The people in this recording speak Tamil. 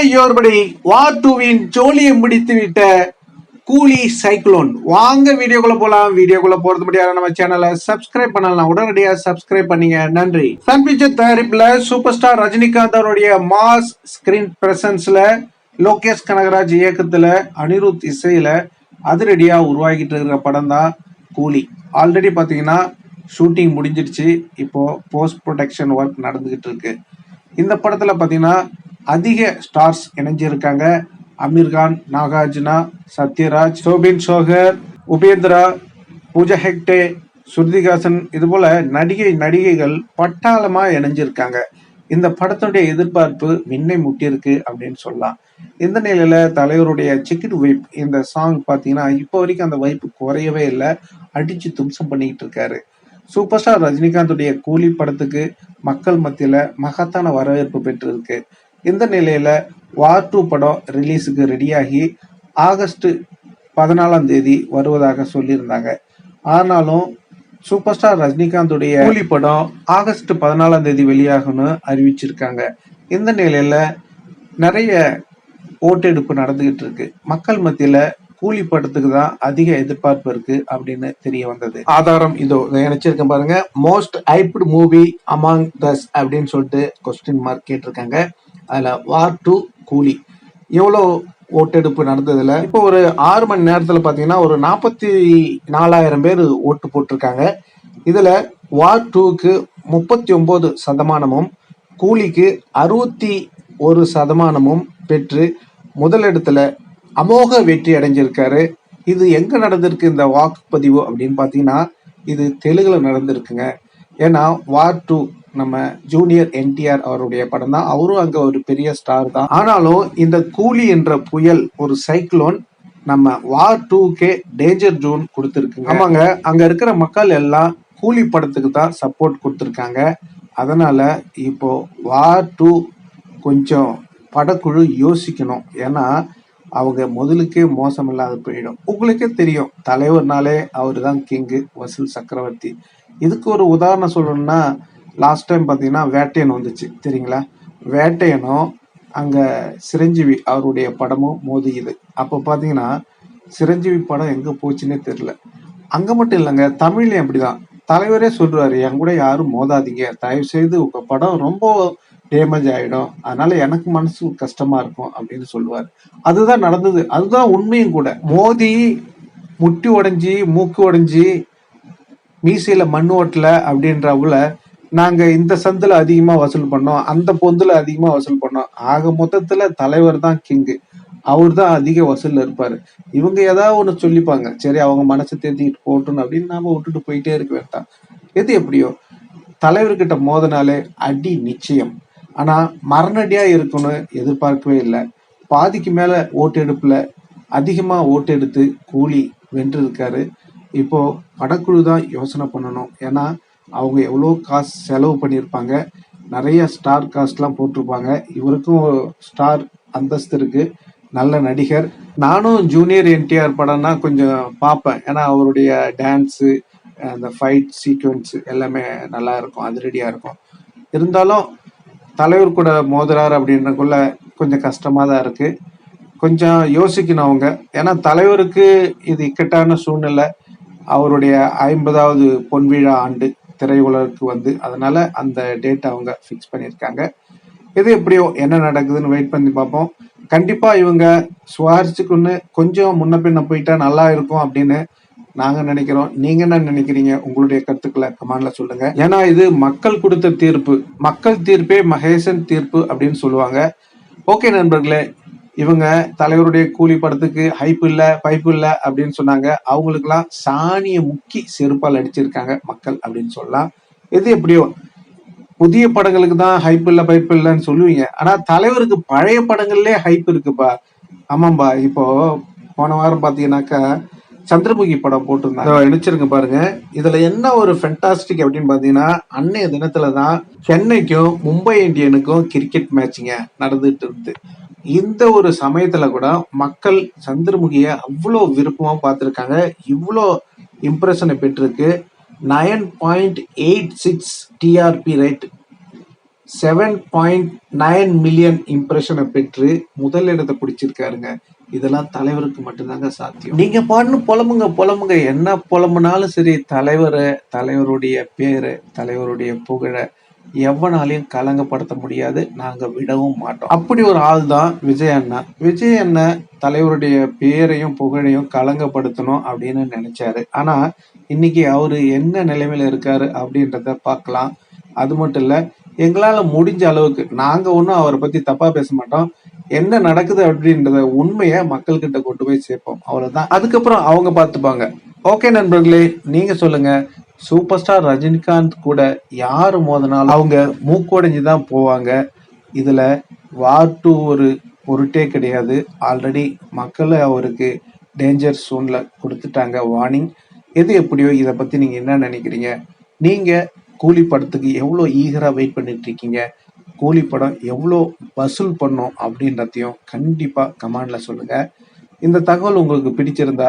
ஹாய் யோர்படி வார் டூவின் ஜோலியை முடித்து விட்ட கூலி சைக்ளோன். வாங்க வீடியோக்குள்ள போலாம். வீடியோக்குள்ள போறது முடியாது. நம்ம சேனலை சப்ஸ்கிரைப் பண்ணலாம். உடனடியாக சப்ஸ்கிரைப் பண்ணீங்க. நன்றி. சன் பிக்சர் தயாரிப்புல சூப்பர் ஸ்டார் ரஜினிகாந்த் அவருடைய மாஸ் ஸ்கிரீன் பிரசன்ஸ்ல லோகேஷ் கனகராஜ் இயக்கத்துல அனிருத் இசையில அதிரடியா உருவாகிட்டு இருக்கிற படம் தான் கூலி. ஆல்ரெடி பாத்தீங்கன்னா ஷூட்டிங் முடிஞ்சிருச்சு. இப்போ போஸ்ட் ப்ரொடக்ஷன் ஒர்க் நடந்துகிட்டு இருக்கு. இந்த படத்துல பாத்தீங்கன்னா அதிக ஸ்டார்ஸ் இணைஞ்சிருக்காங்க. அமீர்கான் நாகார்ஜுனா சத்யராஜ் சோபின் சோகர் உபேந்திரா பூஜா ஹெக்டே ஸ்ருதிகாசன் இது போல நடிகை நடிகைகள் பட்டாளமா இணைஞ்சிருக்காங்க. இந்த படத்துடைய எதிர்பார்ப்பு விண்ணை முட்டியிருக்கு அப்படின்னு சொல்லலாம். இந்த நிலையில தலைவருடைய சிக்கிட் வைப் இந்த சாங் பாத்தீங்கன்னா இப்போ வரைக்கும் அந்த வைப்பு குறையவே இல்லை. அடிச்சு தும்சம் பண்ணிக்கிட்டு இருக்காரு. சூப்பர் ஸ்டார் ரஜினிகாந்துடைய கூலி படத்துக்கு மக்கள் மத்தியில மகத்தான வரவேற்பு பெற்றிருக்கு. இந்த நிலையில் வார் டூ படம் ரிலீஸுக்கு ரெடியாகி ஆகஸ்ட் பதினாலாம் தேதி வருவதாக சொல்லியிருந்தாங்க. ஆனாலும் சூப்பர் ஸ்டார் ரஜினிகாந்துடைய கூலி படம் ஆகஸ்ட் பதினாலாம் தேதி வெளியாகும்னு அறிவிச்சிருக்காங்க. இந்த நிலையில நிறைய ஓட்டெடுப்பு நடந்துகிட்டு இருக்கு. மக்கள் மத்தியில கூலி படத்துக்கு தான் அதிக எதிர்பார்ப்பு இருக்கு அப்படின்னு தெரிய வந்தது. ஆதாரம் இதோ நினைச்சிருக்கேன் பாருங்க. Most hyped movie among these அப்படின்னு சொல்லிட்டு கொஸ்டின் மார்க் கேட்டிருக்காங்க. அதில் வார் டூ கூலி. எவ்வளோ ஓட்டெடுப்பு நடந்ததில்? இப்போ ஒரு ஆறு மணி நேரத்தில் பார்த்தீங்கன்னா ஒரு நாற்பத்தி நாலாயிரம் பேர் ஓட்டு போட்டிருக்காங்க. இதில் வார் டூக்கு முப்பத்தி ஒம்பது சதமானமும் கூலிக்கு அறுபத்தி ஒரு சதமானமும் பெற்று முதலிடத்தில் அமோக வெற்றி அடைஞ்சிருக்காரு. இது எங்கே நடந்திருக்கு இந்த வாக்குப்பதிவு அப்படின்னு பார்த்தீங்கன்னா இது தெலுங்கில் நடந்திருக்குங்க. ஏன்னா வார் டூ நம்ம ஜூனியர் என்டிஆர் அவருடைய படம் தான். அவரும் அங்க ஒரு பெரிய ஸ்டார் தான். ஆனாலும் இந்த கூலி என்ற புயல் ஒரு சைக்ளோன் நம்ம வார் டூக்கே டேஞ்சர் ஜோன் கொடுத்துருக்குங்க. ஆமாங்க. அங்க இருக்கிற மக்கள் எல்லாம் கூலி படத்துக்கு தான் சப்போர்ட் கொடுத்துருக்காங்க. அதனால இப்போ வார் டூ கொஞ்சம் படக்குழு யோசிக்கணும். ஏன்னா அவங்க முதலுக்கே மோசம் இல்லாத போயிடும் உங்களுக்கே தெரியும் தலைவர்னாலே அவர் தான் கிங்கு வசூல் சக்கரவர்த்தி. இதுக்கு ஒரு உதாரணம் சொல்லணும்னா லாஸ்ட் டைம் பார்த்தீங்கன்னா வேட்டையன் வந்துச்சு தெரியுங்களா? வேட்டையனும் அங்கே சிரஞ்சீவி அவருடைய படமும் மோதியுது அப்போ பார்த்தீங்கன்னா சிரஞ்சீவி படம் எங்கே போச்சுன்னே தெரில அங்கே மட்டும் இல்லைங்க தமிழ்லையும் அப்படிதான். தலைவரே சொல்றாரு என் கூட யாரும் மோதாதீங்க. தயவு செய்து உங்க படம் ரொம்ப டேமேஜ் ஆயிடும். அதனால எனக்கு மனசு கஷ்டமா இருக்கும் அப்படின்னு சொல்லுவார். அதுதான் நடந்தது. அதுதான் உண்மையும் கூட. மோதி முட்டி உடைஞ்சி மூக்கு உடைஞ்சி மீசையில மண் ஓட்டல அப்படின்றவுல நாங்க இந்த சந்துல அதிகமா வசூல் பண்ணோம் அந்த பொந்துல அதிகமா வசூல் பண்ணோம். ஆக மொத்தத்துல தலைவர் தான் கிங்கு அவர் தான் அதிக வசூல் இருப்பாரு. இவங்க ஏதாவது ஒண்ணு சொல்லிப்பாங்க. சரி அவங்க மனசை தேர்த்திக்கிட்டு போட்டணும் அப்படின்னு நாம விட்டுட்டு போயிட்டே இருக்க வேண்டாம் எது எப்படியோ தலைவர்கிட்ட மோதனாலே அடி நிச்சயம். ஆனா மரணடியா இருக்கணும்னு எதிர்பார்க்கவே இல்லை. பாதிக்கு மேல ஓட்டெடுப்புல அதிகமா ஓட்டெடுத்து கூலி வென்றிருக்காரு. இப்போ படக்குழு தான் யோசனை பண்ணணும். ஏன்னா அவங்க எவ்வளோ காசு செலவு பண்ணியிருப்பாங்க. நிறைய ஸ்டார் காஸ்ட்லாம் போட்டிருப்பாங்க. இவருக்கும் ஸ்டார் அந்தஸ்து இருக்குது நல்ல நடிகர். நானும் ஜூனியர் என்டிஆர் படம்னா கொஞ்சம் பார்ப்பேன். ஏன்னா அவருடைய டான்ஸு அந்த ஃபைட் சீக்வன்ஸ் எல்லாமே நல்லா இருக்கும். அதிரடியாக இருக்கும். இருந்தாலும் தலைவர் கூட மோதுறாரு அப்படின்றக்குள்ள கொஞ்சம் கஷ்டமாக தான் இருக்குது கொஞ்சம் யோசிக்கணும் அவங்க. ஏன்னா தலைவருக்கு இது இக்கட்டான சூழ்நிலை. அவருடைய ஐம்பதாவது பொன்விழா ஆண்டு. திரையுலகுக்கு வந்து அதனால அந்த டேட் அவங்க ஃபிக்ஸ் பண்ணியிருக்காங்க. இது எப்படியோ என்ன நடக்குதுன்னு வெயிட் பண்ணி பார்ப்போம். கண்டிப்பா இவங்க சுவாரிச்சுக்குன்னு கொஞ்சம் முன்ன பின்ன போயிட்டா நல்லா இருக்கும் அப்படின்னு நாங்க நினைக்கிறோம். நீங்க என்ன நினைக்கிறீங்க? உங்களுடைய கருத்துக்களை கமாண்ட்ல சொல்லுங்க. ஏன்னா இது மக்கள் கொடுத்த தீர்ப்பு. மக்கள் தீர்ப்பே மகேசன் தீர்ப்பு அப்படின்னு சொல்லுவாங்க. ஓகே நண்பர்களே இவங்க தலைவருடைய கூலி படத்துக்கு ஹைப் இல்ல பைப் இல்ல அப்படின்னு சொன்னாங்க. அவங்களுக்குலாம் சாணிய முக்கி செருப்பால் அடிச்சிருக்காங்க மக்கள் அப்படின்னு சொல்லலாம். எது எப்படியோ புதிய படங்களுக்கு தான் ஹைப் இல்ல பைப் இல்லைன்னு சொல்லுவீங்க. ஆனா தலைவருக்கு பழைய படங்கள்லயே ஹைப் இருக்குப்பா. ஆமாம்பா இப்போ போன வாரம் பாத்தீங்கன்னாக்கா சந்திரமுகி படம் போட்டிருந்தாங்க. நினைச்சிருங்க பாருங்க. இதுல என்ன ஒரு ஃபென்டாஸ்டிக் அப்படின்னு பாத்தீங்கன்னா அன்னைய தினத்துல தான் சென்னைக்கும் மும்பை இந்தியனுக்கும் கிரிக்கெட் மேட்சிங்க நடந்துட்டு இருந்து இந்த ஒரு சமயத்துல கூட மக்கள் சந்திரமுகிய அவ்வளோ விருப்பமா பார்த்துருக்காங்க. இவ்வளோ இம்ப்ரெஷனை பெற்றிருக்கு. Nine point eight six TRP rate seven point nine million இம்ப்ரெஷனை பெற்று முதலிடத்தை பிடிச்சிருக்காருங்க. இதெல்லாம் தலைவருக்கு மட்டும்தாங்க சாத்தியம். நீங்க பாட்டுன்னு புலம்புங்க புலம்புங்க. என்ன புலம்புனாலும் சரி தலைவரை தலைவருடைய பேரை தலைவருடைய புகழை எவனாலையும் கலங்கப்படுத்த முடியாது. நாங்கள் விடவும் மாட்டோம். அப்படி ஒரு ஆள் தான் விஜய் அண்ணா. விஜய் அண்ணா தலைவருடைய பேரையும் புகழையும் கலங்கப்படுத்தணும் அப்படின்னு நினைச்சாரு. ஆனா இன்னைக்கு அவரு என்ன நிலைமையில இருக்காரு அப்படின்றத பார்க்கலாம். அது மட்டும் இல்லை எங்களால் முடிஞ்ச அளவுக்கு நாங்கள் ஒன்றும் அவரை பற்றி தப்பாக பேச மாட்டோம். என்ன நடக்குது அப்படின்றத உண்மையை மக்கள்கிட்ட கொண்டு போய் சேர்ப்போம். அவ்வளோதான் அதுக்கப்புறம் அவங்க பார்த்துப்பாங்க. ஓகே நண்பர்களே நீங்கள் சொல்லுங்கள் சூப்பர் ஸ்டார் ரஜினிகாந்த் கூட யார் மோதினாலும் அவங்க மூக்குடைஞ்சு தான் போவாங்க. இதில் வார் டூ ஒரு பொருட்டே கிடையாது. ஆல்ரெடி மக்களை அவருக்கு டேஞ்சர் சோனில் கொடுத்துட்டாங்க. வார்னிங் எது எப்படியோ இதை பற்றி நீங்கள் என்ன நினைக்கிறீங்க? நீங்கள் கூலி படத்துக்கு எவ்வளோ ஈகராக வெயிட் பண்ணிட்டு இருக்கீங்க? கூலி படம் எவ்வளோ வசூல் பண்ணும் அப்படின்றதையும் கண்டிப்பாக கமாண்டில் சொல்லுங்கள் இந்த தகவல் உங்களுக்கு பிடிச்சிருந்தா